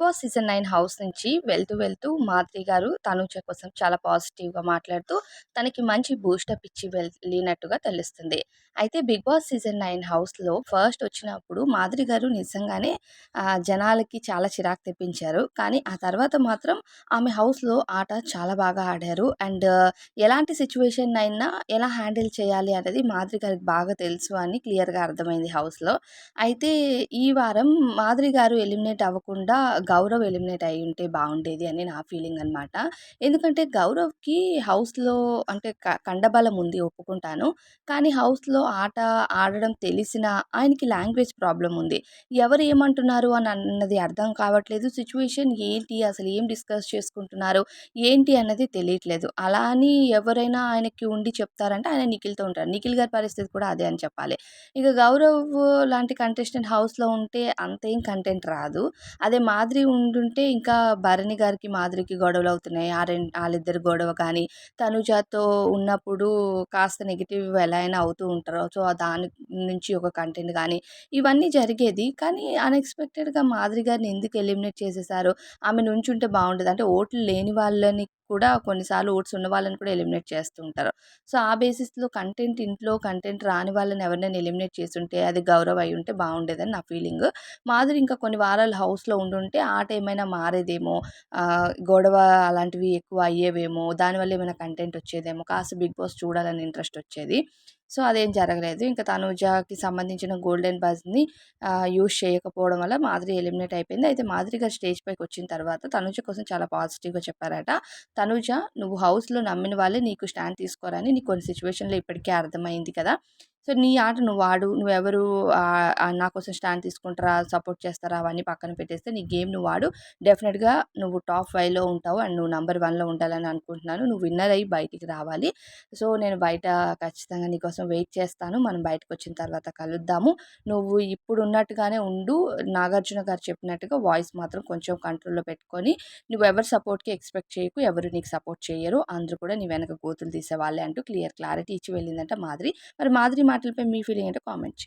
Bigg Boss season nine house నుంచి వెళ్తూ వెళ్తూ మాధురి గారు తనుజ కోసం చాలా పాజిటివ్గా మాట్లాడుతూ తనకి మంచి బూస్టప్ ఇచ్చి వెళ్ళినట్టుగా తెలుస్తుంది. అయితే బిగ్ బాస్ సీజన్ నైన్ హౌస్లో ఫస్ట్ వచ్చినప్పుడు మాధురి గారు నిజంగానే జనాలకి చాలా చిరాకు తెప్పించారు. కానీ ఆ తర్వాత మాత్రం ఆమె హౌస్లో ఆట చాలా బాగా ఆడారు. అండ్ ఎలాంటి సిచ్యువేషన్ అయినా ఎలా హ్యాండిల్ చేయాలి అనేది మాధురి గారికి బాగా తెలుసు అని క్లియర్గా అర్థమైంది హౌస్లో. అయితే ఈ వారం మాధురి గారు ఎలిమినేట్ అవ్వకుండా గౌరవ్ ఎలిమినేట్ అయ్యి ఉంటే బాగుండేది అని నా ఫీలింగ్ అనమాట ఎందుకంటే గౌరవ్కి హౌస్లో అంటే క కండబలం ఉంది ఒప్పుకుంటాను. కానీ హౌస్లో ఆట ఆడడం తెలిసిన ఆయనకి లాంగ్వేజ్ ప్రాబ్లం ఉంది. ఎవరు ఏమంటున్నారు అని అన్నది అర్థం కావట్లేదు. సిచ్యువేషన్ ఏంటి? అసలు ఏం డిస్కస్ చేసుకుంటున్నారు? ఏంటి అన్నది తెలియట్లేదు. అలా అని ఎవరైనా ఆయనకి ఉండి చెప్తారంటే ఆయన నిఖిల్తో ఉంటారు. నిఖిల్ గారి పరిస్థితి కూడా అదే అని చెప్పాలి. ఇక గౌరవ్ లాంటి కంటెస్టెంట్ హౌస్లో ఉంటే అంతేం కంటెంట్ రాదు. అదే మాదిరి ఉండుంటే ఇంకా భరణి గారికి మాదిరికి గొడవలు అవుతున్నాయి. ఆ రెండు వాళ్ళిద్దరి గొడవ కానీ తనుజాతో ఉన్నప్పుడు కాస్త నెగిటివ్ ఎలా అయినా అవుతూ ఉంటారు సో దాని నుంచి ఒక కంటెంట్ కానీ ఇవన్నీ జరిగేది. కానీ అన్ఎక్స్పెక్టెడ్గా మాదిరి గారిని ఎందుకు ఎలిమినేట్ చేసేసారు? ఆమె నుంచి ఉంటే బాగుండేది. అంటే ఓట్లు లేని వాళ్ళని కూడా కొన్నిసార్లు ఓట్స్ ఉన్న వాళ్ళని కూడా ఎలిమినేట్ చేస్తుంటారు సో ఆ బేసిస్లో కంటెంట్ ఇంట్లో కంటెంట్ రాని వాళ్ళని ఎవరినైనా ఎలిమినేట్ చేస్తుంటే అది గౌరవ అయి ఉంటే బాగుండేదని నా ఫీలింగ్. మాధురి ఇంకా కొన్ని వారాలు హౌస్లో ఉండుంటే ఆట ఏమైనా మారేదేమో గొడవ అలాంటివి ఎక్కువ అయ్యేవేమో దానివల్ల ఏమైనా కంటెంట్ వచ్చేదేమో కాస్త బిగ్ బాస్ చూడాలని ఇంట్రెస్ట్ వచ్చేది. సో అదేం జరగలేదు. ఇంకా తనుజాకి సంబంధించిన గోల్డెన్ బజ్ని యూజ్ చేయకపోవడం వల్ల మాధురి ఎలిమినేట్ అయిపోయింది. అయితే మాధురి గారు స్టేజ్ పైకి వచ్చిన తర్వాత తనుజ కోసం చాలా పాజిటివ్గా చెప్పారట. తనుజ నువ్వు హౌస్లో నమ్మిన వాళ్ళే నీకు స్టాండ్ తీసుకోరని నీకు కొన్ని సిచ్యువేషన్లో ఇప్పటికే అర్థమైంది కదా! సో నీ ఆట నువ్వు ఆడు. నువ్వెవరు నా కోసం స్టాండ్ తీసుకుంటారా సపోర్ట్ చేస్తారా అవన్నీ పక్కన పెట్టేస్తే నీ గేమ్ నువ్వు ఆడు. డెఫినెట్గా నువ్వు టాప్ ఫైవ్లో ఉంటావు అండ్ నువ్వు నెంబర్ వన్లో ఉండాలని అనుకుంటున్నాను. నువ్వు విన్నర్ అయ్యి బయటికి రావాలి. సో నేను బయట ఖచ్చితంగా నీకోసం వెయిట్ చేస్తాను. మనం బయటకు వచ్చిన తర్వాత కలుద్దాము. నువ్వు ఇప్పుడు ఉన్నట్టుగానే ఉండు. నాగార్జున గారు చెప్పినట్టుగా వాయిస్ మాత్రం కొంచెం కంట్రోల్లో పెట్టుకొని నువ్వు ఎవరి సపోర్ట్కి ఎక్స్పెక్ట్ చేయకు ఎవరు నీకు సపోర్ట్ చేయరు. అందరూ కూడా నీ వెనక గోతులు తీసేవాళ్ళే అంటూ క్లియర్ క్లారిటీ ఇచ్చి వెళ్ళిందంట మాదిరి మరి మాదిరి మాటలపై మీ ఫీలింగ్ అంటే కామెంట్